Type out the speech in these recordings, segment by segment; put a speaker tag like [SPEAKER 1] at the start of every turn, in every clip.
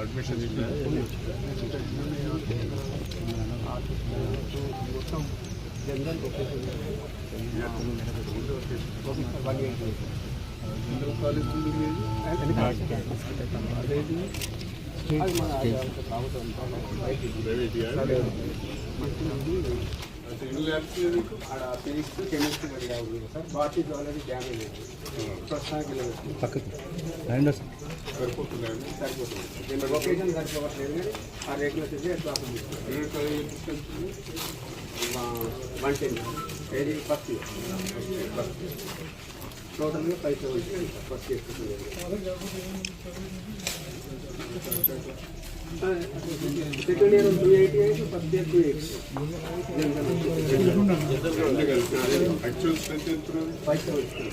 [SPEAKER 1] Admission
[SPEAKER 2] మొత్తం general one eighty
[SPEAKER 1] general college ఉంది మీది?
[SPEAKER 2] అదేది అది మన అది అంత కావటం
[SPEAKER 1] ప్రైవేట్ యా? అయితే ఎన్ని ల్యాబ్స్ ఉన్నాయి మీకు?
[SPEAKER 2] ఆడ ఫిజిక్స్ కెమిస్ట్రీ మరిగా ఉంది సార్ బాటిల్ ఆల్రెడీ డ్యామేజ్ అయింది ప్రస్తుతానికి లేదు
[SPEAKER 3] పక్కకి రండి సార్
[SPEAKER 1] సరిపోతున్నాయండి
[SPEAKER 2] సరిపోతుంది దీని లొకేషన్ సరిపోవట్లేదు కానీ ఆ రేట్లు వచ్చేసి ఎట్లా ఉంది
[SPEAKER 1] ప్రైవేట్ కాలేజ్ తీసుకెళ్తుంది
[SPEAKER 2] మా వన్ టెన్ ఏది ఫస్ట్ ఇయర్ టోటల్గా five thousand first second year two eighty eight first year two eighty
[SPEAKER 1] అన్నీ కలిపి యాక్చువల్ స్ట్రెంత్ ఎంత ఉన్నది?
[SPEAKER 2] ఫైవ్ థౌసండ్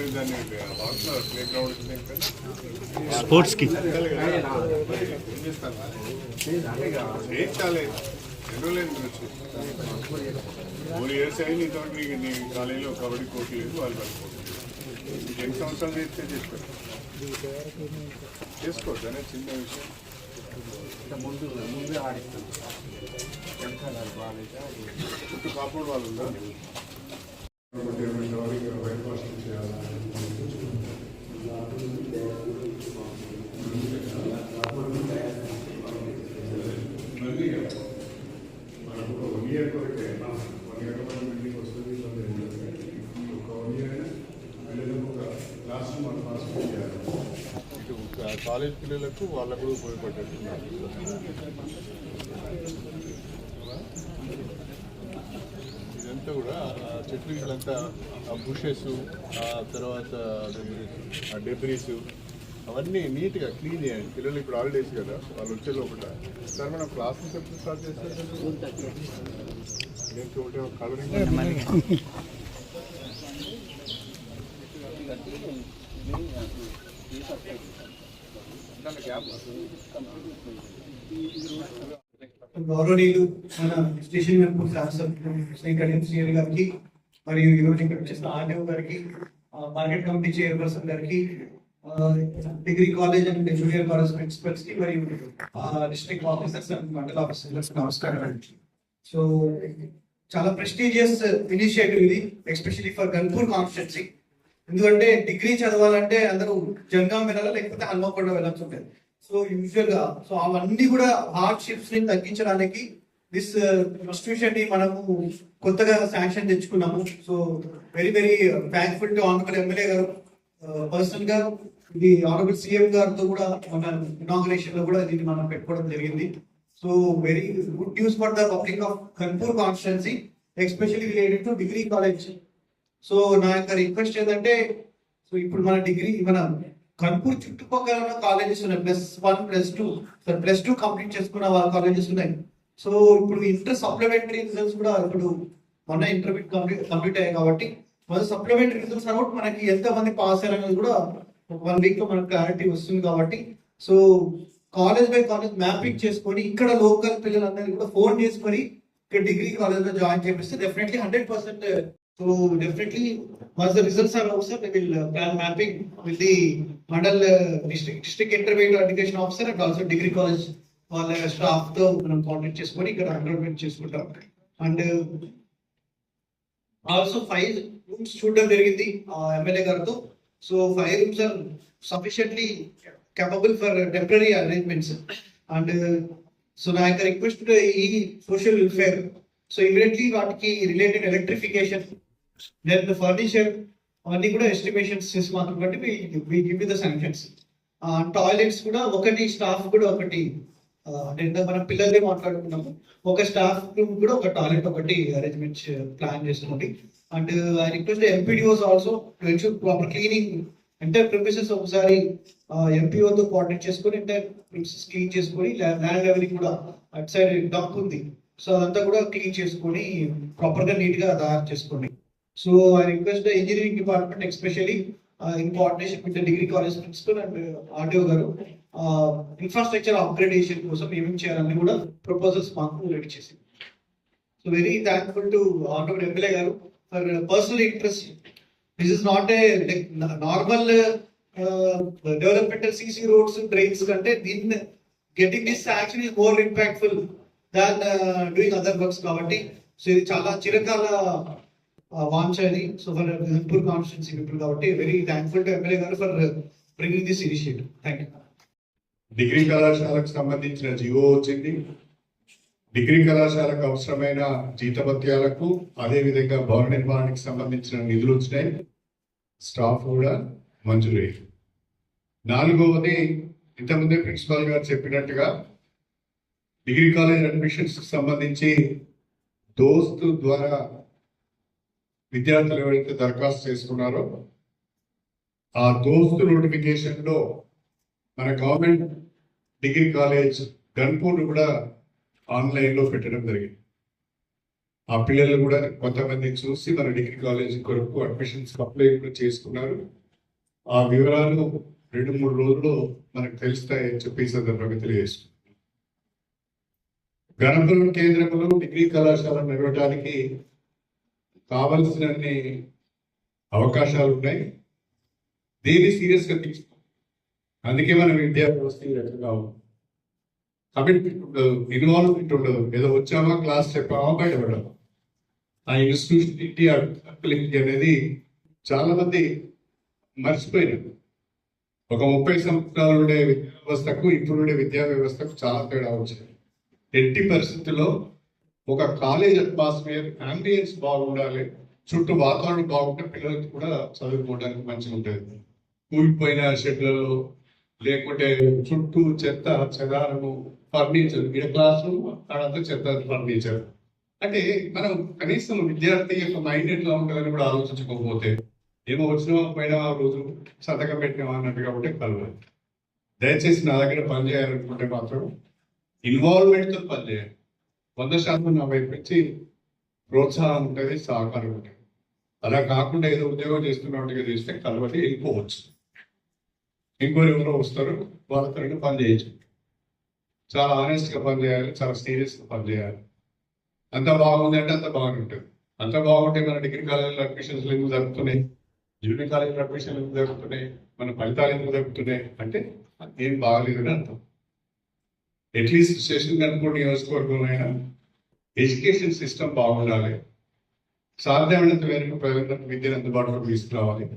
[SPEAKER 1] మీరు దాన్ని ప్లే గ్రౌండ్
[SPEAKER 3] స్పోర్ట్స్కి.
[SPEAKER 1] ఏం చాలేదు ఎన్నో లేదు మూడు ఇయర్స్ అయ్యి నీతో నీ నీ కాలేజీలో కబడ్డీ కోర్టు లేదు వాళ్ళు పడిపోతుంది ఎన్ని సంవత్సరాలు చేస్తే చేసుకోండి చేసుకోవద్దు అనేది చిన్న విషయం.
[SPEAKER 2] ముందు ముందు ఆడిస్తాం వెనకాల బాగా
[SPEAKER 1] చుట్టూ కాంపౌండ్ వాళ్ళు ఉందా కాలేజ్ పిల్లలకు వాళ్ళకు కూడా ఉపయోగపడేట్టున్నారు ఇదంతా కూడా చెట్లు ఇట్లంతా ఆ బుషెస్ ఆ తర్వాత ఆ డెబ్రీస్ అవన్నీ నీట్గా క్లీన్ చేయండి పిల్లలు ఇప్పుడు హాలిడేస్ కదా వాళ్ళు వచ్చే లోపల సార్ మనం క్లాసెస్ ఎప్పుడు స్టార్ట్ చేస్తారు దీనికి ఒకటే ఒక కలరింగ్
[SPEAKER 4] గౌరవనీయులు మన స్టేషన్ గారికి మరియు ఈరోజు ఇక్కడ వచ్చేసిన ఆర్డీఓ గారికి మార్కెట్ కమిటీ చైర్పర్సన్ గారికి degree college and junior college ప్రిన్సిపల్స్కి మరియు డిస్ట్రిక్ట్ ఆఫీసర్స్ అండ్ మండల ఆఫీసర్స్ నమస్కారం అండి. సో చాలా ప్రెస్టీజియస్ ఇనిషియేటివ్ ఇది ఎస్పెషలీ ఫర్ గన్పూర్ కాన్స్టిట్యున్సీ ఎందుకంటే డిగ్రీ చదవాలంటే అందరూ జంగాం వెళ్ళాలి లేకపోతే హన్మకొండ వెళ్ళాల్సి ఉంటుంది. సో యూజువల్గా. సో అవన్నీ కూడా హార్డ్షిప్స్ని తగ్గించడానికి దిస్ కాన్స్టిట్యూషన్ uh, ని మనము కొత్తగా శాంక్షన్ తెచ్చుకున్నాము. So very very thankful to honourable MLA గారు. Uh, పర్సనల్గా ఇది ఆనరబుల్ సీఎం గారితో కూడా మన ఇనాగ్రేషన్లో కూడా దీన్ని మనం పెట్టుకోవడం జరిగింది. So very good news for the public of Ghanpur constituency especially related to degree college so నా యొక్క రిక్వెస్ట్ ఏంటంటే సో ఇప్పుడు మన డిగ్రీ మన కన్పూర్ చుట్టుపక్కల ఉన్న కాలేజెస్ ఉన్నాయి. Plus one plus two so plus two complete చేసుకున్న వాళ్ళ కాలేజెస్ ఉన్నాయి. సో ఇప్పుడు ఇంటర్ సప్లిమెంటరీ రిజల్ట్స్ కూడా ఇప్పుడు మొన్న ఇంటర్మీడియట్ కంప్లీట్ కంప్లీట్ అయ్యాయి కాబట్టి మన సప్లిమెంటరీ రిజల్ట్స్ అవుట్ మనకి ఎంత మంది పాస్ అయ్యారనేది కూడా వన్ వీక్లో మనకు క్లారిటీ వస్తుంది కాబట్టి so college by college mapping చేసుకొని ఇక్కడ లోకల్ పిల్లలందరినీ కూడా ఫోన్ చేసుకొని ఇక్కడ డిగ్రీ కాలేజ్లో జాయిన్ చేపిస్తే definitely hundred percent So definitely, once the results are out sir we will uh, plan mapping with the mandal uh, district district intermediate education officer and also degree college వాళ్ళ స్టాఫ్తో మనం contact చేసుకొని ఇక్కడ agreement చేసుకుంటాం. And also five rooms చూడడం జరిగింది MLA గారితో. So five rooms are sufficiently capable for temporary arrangements and so నా యొక్క రిక్వెస్ట్ ఈ సోషల్ వెల్ఫేర్ సో ఇమీడియట్లీ వాటికి రిలేటెడ్ ఎలక్ట్రిఫికేషన్ దెన్ ఫర్నిచర్ అవన్నీ కూడా ఎస్టిమేషన్స్ చేసి మాత్రం బట్టి we give the sanctions toilets కూడా ఒకటి స్టాఫ్ కూడా ఒకటి. అంటే మనం పిల్లలే మాట్లాడుకున్నాము. ఒక స్టాఫ్ రూమ్ కూడా ఒక టాయిలెట్ ఒకటి అరేంజ్మెంట్ ప్లాన్ చేసుకోండి and I request MPDOs also to ensure proper cleaning entire premises ఒకసారి ఎంపీఓ తో కోఆర్డినేట్ చేసుకొని ఎంటైర్ ప్రిమిసెస్ క్లీన్ చేసుకొని ల్యాండ్ లెవెలింగ్ కూడా అటు సైడ్ డంప్ ఉంది. సో అదంతా కూడా క్లీన్ చేసుకొని ప్రాపర్గా నీట్గా నీట్గా తయారు చేసుకోండి so I request engineering department especially in coordination with degree college principal and RDO గారు ఇన్ఫ్రాస్ట్రక్చర్ అప్గ్రేడేషన్ కోసం ఏమేమి చేయాలని కూడా ప్రపోజల్స్ మాకు రెడీ చేసింది so very thankful to honourable MLA గారు for personal interest this is not a normal developmental CC roads drains కంటే దీన్ని getting this action is more impactful than doing other works కాబట్టి. సో ఇది చాలా చిరకాల వాంచ so for Ghanpur constituency people కాబట్టి very thankful to MLA గారు for bringing this initiative thank you
[SPEAKER 1] degree కళాశాలకు సంబంధించిన జియో వచ్చింది. డిగ్రీ కళాశాలకు అవసరమైన జీతభత్యాలకు అదేవిధంగా భవన నిర్మాణానికి సంబంధించిన నిధులు వచ్చినాయి. స్టాఫ్ కూడా మంజూరయ్యింది నాలుగవది ఇంతకుముందే ప్రిన్సిపాల్ గారు చెప్పినట్టుగా డిగ్రీ కాలేజ్ అడ్మిషన్స్కి సంబంధించి దోస్తు ద్వారా విద్యార్థులు ఎవరైతే దరఖాస్తు చేసుకున్నారో ఆ దోస్తు నోటిఫికేషన్లో మన గవర్నమెంట్ డిగ్రీ కాలేజ్ గన్పూర్ కూడా ఆన్లైన్లో పెట్టడం జరిగింది. ఆ పిల్లలు కూడా కొంతమంది చూసి మన డిగ్రీ కాలేజ్ కొరకు అడ్మిషన్స్ అప్లై కూడా చేసుకున్నారు. ఆ వివరాలు రెండు మూడు రోజుల్లో మనకు తెలుస్తాయని చెప్పి సందర్భంగా తెలియజేస్తున్నాం గణపురం కేంద్రంలో డిగ్రీ కళాశాల నడవడానికి కావలసినన్ని అవకాశాలు ఉన్నాయి దీన్ని సీరియస్గా తీసుకో. అందుకే మన విద్యా వ్యవస్థ కావు కమిట్మెంట్ ఉండదు ఇన్వాల్వ్మెంట్ ఉండదు ఏదో వచ్చామా క్లాస్ చెప్పామా బయటపడమా ఆ ఇన్స్టిట్యూషన్ అనేది చాలా మంది మర్చిపోయినారు. ఒక ముప్పై సంవత్సరాలు ఉండే విద్యా వ్యవస్థకు ఇప్పుడుండే విద్యా వ్యవస్థకు చాలా తేడా వచ్చింది. ఎట్టి పరిస్థితుల్లో ఒక కాలేజ్ అట్మాస్ఫియర్ అంబియన్స్ బాగుండాలి చుట్టూ వాతావరణం బాగుంటే పిల్లలకి కూడా చదువుకోవడానికి మంచిగా ఉంటుంది. కూలిపోయిన షెడ్లలో లేకుంటే చుట్టూ చెత్త చెదారము ఫర్నిచర్ ఇక్కడ క్లాస్ రూమ్ అక్కడంతా చెత్త ఫర్నిచర్. అంటే మనం కనీసం విద్యార్థి యొక్క మైండ్ ఎట్లా ఉంటుందని కూడా ఆలోచించుకోకపోతే ఏమో వచ్చినా పోయినా ఆ రోజు సంతకం పెట్టినామా అన్నట్టు కాబట్టి కలవాలి. దయచేసి నా దగ్గర పని చేయాలనుకుంటే మాత్రం ఇన్వాల్వ్మెంట్తో పనిచేయాలి వంద శాతం నా వైపు నుంచి ప్రోత్సాహం ఉంటుంది సహకారం ఉంటుంది. అలా కాకుండా ఏదో ఉద్యోగం చేస్తున్నట్టుగా చేస్తే కలవటి వెళ్ళిపోవచ్చు. ఇంకోరు ఎవరో వస్తారు వాళ్ళతో రెండు పని చేయొచ్చు. చాలా ఆనెస్ట్గా పని చేయాలి చాలా సీరియస్గా పని చేయాలి. అంత బాగుంది అంటే అంత బాగానే ఉంటుంది అంత బాగుంటే మన డిగ్రీ కాలేజీలో అడ్మిషన్స్ ఎందుకు జరుగుతున్నాయి? జూనియర్ కాలేజీలో అడ్మిషన్లు ఎందుకు జరుగుతున్నాయి? మన ఫలితాలు ఎందుకు జరుగుతున్నాయి? అంటే ఏం బాగలేదని అర్థం. అట్లీస్ట్ స్టేషన్ కనుకోండి నియోజకవర్గంలో అయినా. ఎడ్యుకేషన్ సిస్టమ్ బాగుండాలి. సాధ్యమైనంత మేరకు ప్రజలకు విద్యను అందుబాటులోకి తీసుకురావాలి.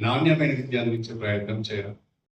[SPEAKER 1] నాణ్యమైన విద్య అందించే ప్రయత్నం చేయాలి.